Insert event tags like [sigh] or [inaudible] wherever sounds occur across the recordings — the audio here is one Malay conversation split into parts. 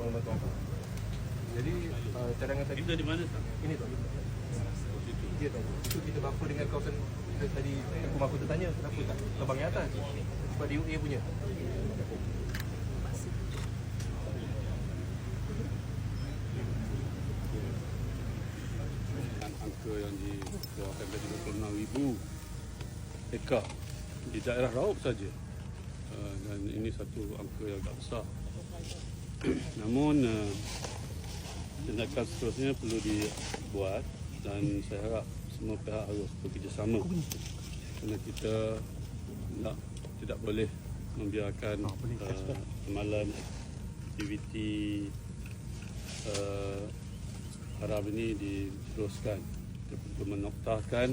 barang bantuan. Jadi uh, cadangan tadi kita di mana tak? Ini tu. Oh, dia tu. Itu kita buffer dengan kau sen eh, tadi aku aku tertanya kenapa tak terbang yang atas sebab dia punya. Angka yang dikeluarkan tadi 26,000 ribu Eka di daerah Raub saja eh, dan ini satu angka yang agak besar Namun uh, tindakan seterusnya perlu dibuat dan saya harap semua pihak harus bekerjasama. Kerana kita tak, tidak boleh membiarkan uh, amalan aktiviti uh, haram ini diteruskan. Kita perlu menoktahkan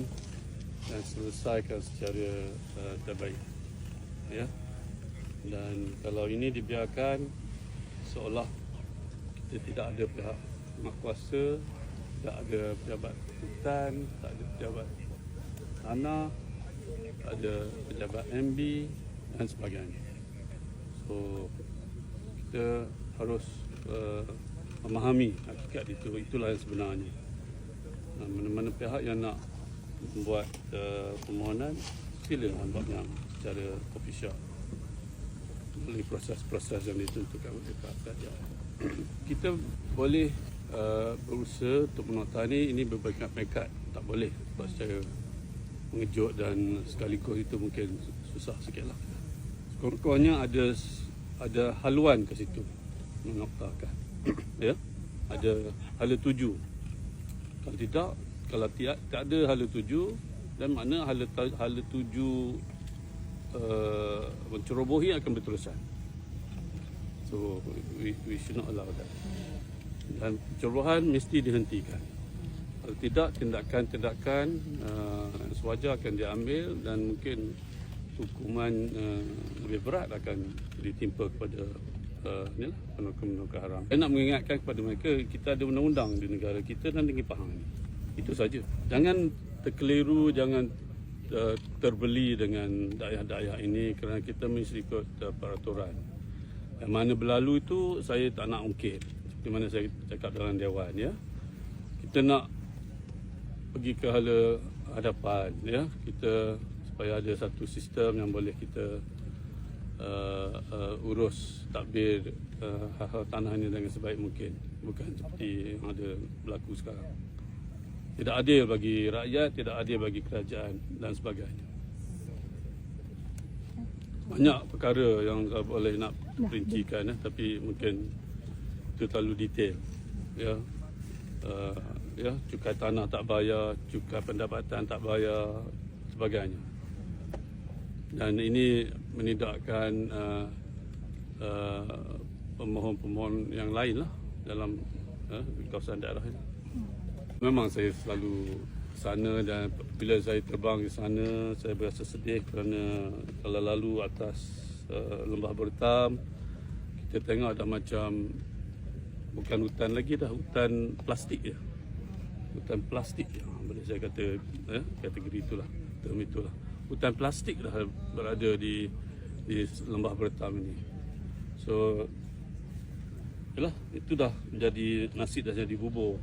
dan selesaikan secara uh, terbaik. Ya? Dan kalau ini dibiarkan seolah kita tidak ada pihak mak kuasa tak ada pejabat hutan tak ada pejabat tanah tak ada pejabat MB dan sebagainya. So kita harus uh, memahami hakikat itu. Itulah yang sebenarnya. Nah, mana-mana pihak yang nak membuat uh, permohonan sila buat yang secara official melalui proses-proses yang ditentukan oleh pihak kerajaan kita boleh uh, berusaha untuk menoktani ini berperingkat-peringkat tak boleh sebab secara mengejut dan sekaligus itu mungkin susah sikit lah sekurang-kurangnya ada ada haluan ke situ menoktahkan [clears throat] ya? Ada hala tuju. Kalau tidak kalau tiada tak ada hala tuju dan mana hala hala tuju uh, mencerobohi akan berterusan so we, we should not allow that dan cerobohan mesti dihentikan kalau tidak tindakan-tindakan uh, sewajar akan diambil dan mungkin hukuman uh, lebih berat akan ditimpa kepada uh, ni lah, penukar-penukar haram. Saya nak mengingatkan kepada mereka, kita ada undang-undang di negara kita dan tinggi faham. Itu saja. Jangan terkeliru, jangan uh, terbeli dengan daerah-daerah ini kerana kita mesti ikut uh, peraturan. Yang mana berlalu itu, saya tak nak ungkit. Seperti mana saya cakap dalam Dewan. ya. Kita nak pergi ke hala hadapan. ya. Kita supaya ada satu sistem yang boleh kita uh, uh, urus takbir uh, hal-hal tanah ini dengan sebaik mungkin bukan seperti yang ada berlaku sekarang tidak adil bagi rakyat tidak adil bagi kerajaan dan sebagainya. Banyak perkara yang tak boleh nak perincikan eh, tapi mungkin itu terlalu detail ya. Uh, ya cukai tanah tak bayar cukai pendapatan tak bayar sebagainya. Dan ini menidakkan uh, uh, pemohon-pemohon yang lain lah dalam uh, kawasan daerah ini. Memang saya selalu sana dan bila saya terbang ke sana saya berasa sedih kerana kalau lalu atas uh, lembah bertam kita tengok ada macam bukan hutan lagi dah hutan plastik ya hutan plastik ya boleh saya kata eh, kategori itulah term itulah hutan plastik dah berada di di lembah Bertam ini. So yalah itu dah menjadi nasi dah jadi bubur.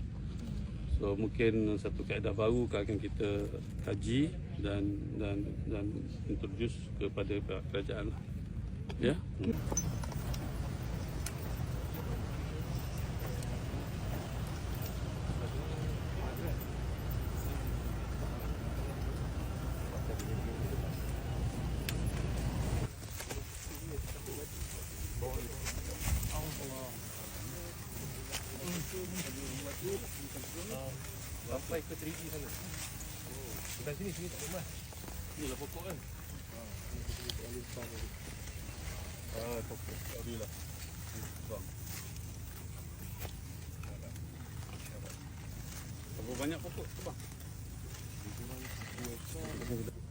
So mungkin satu kaedah baru akan kita kaji dan dan dan introduce kepada kerajaan lah. Ya. Hmm. Sampai ke 3G sana. Oh. Sini, sini tak ada emas. Ini lah pokok kan. Ah, pokok. Tadi lah. Bang. Berapa banyak pokok tu bang? Ada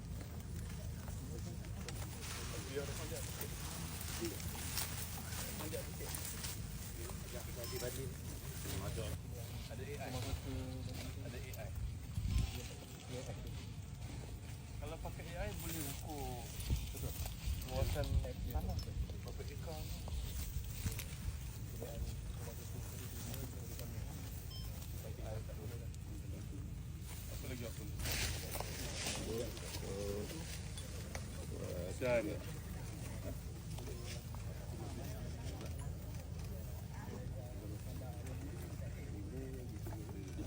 Thank you.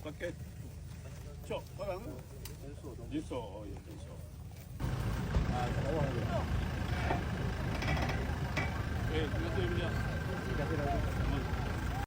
pacchetto guarda io so io penso ah guarda eh, lo devi vedere.